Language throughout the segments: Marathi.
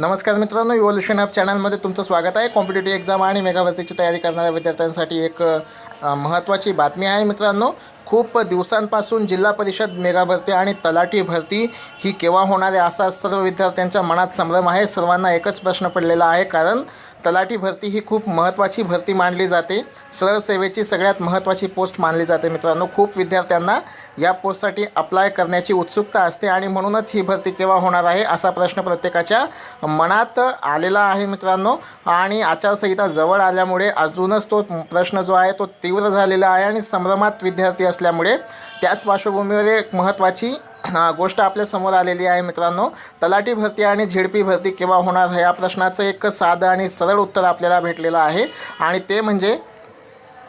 नमस्कार मित्रांनो इव्होल्युशन हब चॅनलमध्ये तुमचं स्वागत आहे. कॉम्पिटेटिव्ह एक्झाम आणि मेगाभरतीची तयारी करणाऱ्या विद्यार्थ्यांसाठी एक महत्त्वाची बातमी आहे मित्रांनो. खूप दिवसांपासून जिल्हा परिषद मेगाभरती आणि तलाठी भरती ही केव्हा होणार आहे असा सर्व विद्यार्थ्यांच्या मनात संभ्रम आहे. सर्वांना एकच प्रश्न पडलेला आहे कारण तलाठी भरती ही खूप महत्त्वाची भरती मानली जाते. सरसेवेची सगळ्यात महत्त्वाची पोस्ट मानली जाते मित्रांनो. खूप विद्यार्थ्यांना या पोस्टसाठी अप्लाय करण्याची उत्सुकता असते आणि म्हणूनच ही भरती केव्हा होणार आहे असा प्रश्न प्रत्येकाच्या मनात आलेला आहे मित्रांनो. आणि आचारसंहिता जवळ आल्यामुळे अजूनच तो प्रश्न जो आहे तो तीव्र झालेला आहे आणि संभ्रमात विद्यार्थी असल्यामुळे त्याच पार्श्वभूमीवर एक महत्त्वाची गोष्ट आपल्यासमोर आलेली आहे मित्रांनो. तलाठी भरती आणि झेडपी भरती केव्हा होणार ह्या या प्रश्नाचं एक साधं आणि सरळ उत्तर आपल्याला भेटलेलं आहे. आणि ते म्हणजे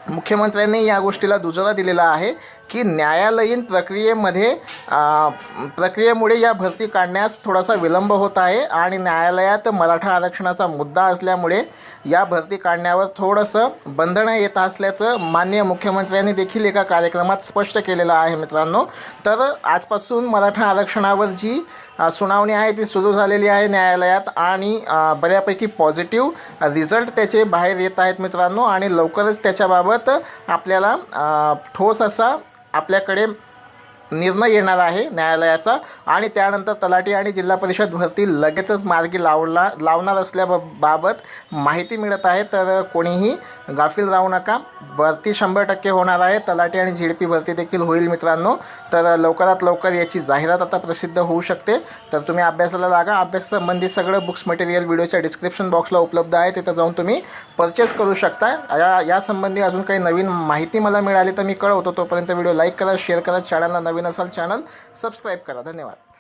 मुख्यमंत्र्यांनी या गोष्टीला दुजोरा दिलेला आहे की न्यायालयीन प्रक्रियेमध्ये प्रक्रियेमुळे या भरती काढण्यास थोडासा विलंब होत आहे आणि न्यायालयात मराठा आरक्षणाचा मुद्दा असल्यामुळे या भरती काढण्यावर थोडंसं बंधनं येत असल्याचं माननीय मुख्यमंत्र्यांनी देखील एका कार्यक्रमात स्पष्ट केलेलं आहे मित्रांनो. तर आजपासून मराठा आरक्षणावर जी सुनावणी आहे ती सुरू झालेली आहे न्यायालयात आणि बऱ्यापैकी पॉझिटिव्ह रिझल्ट त्याचे बाहेर येत आहेत मित्रांनो आणि लवकरच त्याच्याबाबत आपल्याला ठोस असा आपल्याकडे निर्णय येणार आहे न्यायालयाचा. आणि त्यानंतर तलाठी आणि जिल्हा परिषद भरती लगेचच मार्गी लावला लावणार असल्याबाबत माहिती मिळत आहे. तर कोणीही गाफील राहू नका. भरती शंभर टक्के होणार आहे. तलाठी आणि झिडपी भरती देखील होईल मित्रांनो. तर लवकरात लवकर याची जाहिरात आता प्रसिद्ध होऊ शकते. तर तुम्ही अभ्यासाला लागा. अभ्यासासंबंधी सगळं बुक्स मटेरियल व्हिडिओच्या डिस्क्रिप्शन बॉक्सला उपलब्ध आहे. तिथं जाऊन तुम्ही परचेस करू शकता. या यासंबंधी अजून काही नवीन माहिती मला मिळाली तर मी कळवतो. तोपर्यंत व्हिडिओ लाईक करा शेअर करा. नवीन नवीन असाल चॅनल सबस्क्राईब करा. धन्यवाद.